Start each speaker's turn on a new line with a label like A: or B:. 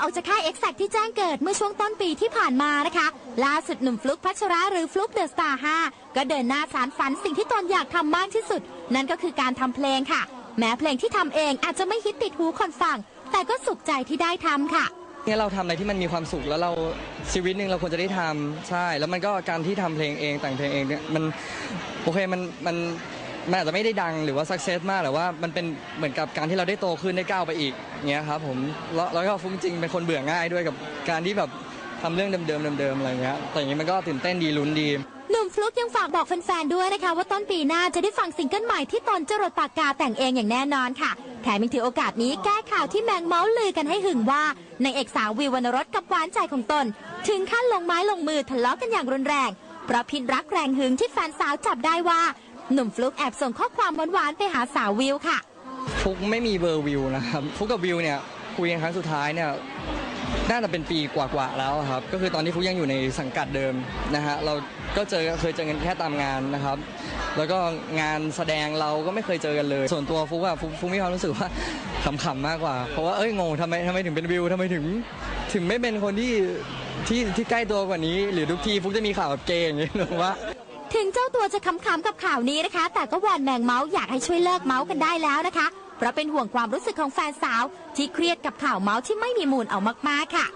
A: ออกจากค่ายเอ็กแซที่แจ้งเกิดเมื่อช่วงต้นปีที่ผ่านมานะคะ ล่าสุดหนุ่มฟลุกพัชระหรือฟลุกเดอะสตาร์5ก็เดินหน้าสารฝันสิ่งที่ตนอยากทำมากที่สุด นั่นก็คือการทำเพลงค่ะ แม้เพลงที่ทำเองอาจจะไม่ฮิตติดหูคนฟัง แต่ก็สุขใจที่ได้ทำค่ะ
B: เนี่ยเราทำอะไรที่มันมีความสุขแล้วเราชีวิตหนึ่งเราควรจะได้ทำใช่ แล้วมันก็การที่ทำเพลงเองแต่งเพลงเองเนี่ยมันโอเคมันมัน มันอาจจะไม่ได้ดังหรือว่าสักเซสมากแต่ว่ามันเป็นเหมือนกับการที่เราได้โตขึ้นได้ก้าวไปอีกเงี้ยครับผมแล้วแล้วก็ฟุ้งจริงเป็นคนเบื่อง่ายด้วยกับการที่แบบทำเรื่องเดิมๆเดิมๆอะไรเงี้ยแต่อย่างนี้มันก็ตื่นเต้นดีลุ้นดี
A: หนุ่มฟลุกยังฝากบอกแฟนๆด้วยนะคะ ว่าต้นปีหน้าจะได้ฟังซิงเกิลใหม่ที่ตนจรดปากกาแต่งเองอย่างแน่นอนค่ะ แถมยังถือโอกาสนี้แก้ข่าวที่แมงเมาส์ลือกันให้หึงว่านางเอกสาววิววรรณรสกับหวานใจของตน ถึงขั้นลงไม้ลงมือทะเลาะกันอย่างรุนแรงเพราะพิษรักแรงหึงที่แฟนสาวจับได้ว่า หนุ่มฟลุกแอบส่งข้อความหวานๆไปหาสาววิวค่ะ
B: ฟุกไม่มีเบอร์วิวนะครับฟุกกับวิวเนี่ยคุยกันครั้งสุดท้ายเนี่ยน่าจะเป็นปีกว่าๆแล้วครับ ก็คือตอนที่ฟุกยังอยู่ในสังกัดเดิมนะฮะเราก็เจอเคยเจอกันแค่ตามงานนะครับ แล้วก็งานแสดงเราก็ไม่เคยเจอกันเลย ส่วนตัวฟุกอะฟุกฟุกมีความรู้สึกว่าขำๆมากกว่า เพราะว่าเอ้ยงงทำไมทำไมถึงเป็นวิวทำไมถึง ถึงไม่เป็นคนที่ที่ที่ใกล้ตัวกว่านี้ หรือทุกทีฟุกจะมีข่าวแบบเกย์อย่างนี้หรือว่า
A: ถึงเจ้าตัวจะขำๆกับข่าวนี้นะคะ แต่ก็วอนแมงเมาส์อยากให้ช่วยเลิกเมาส์กันได้แล้วนะคะ เพราะเป็นห่วงความรู้สึกของแฟนสาว ที่เครียดกับข่าวเมาส์ที่ไม่มีมูลเอามากๆค่ะ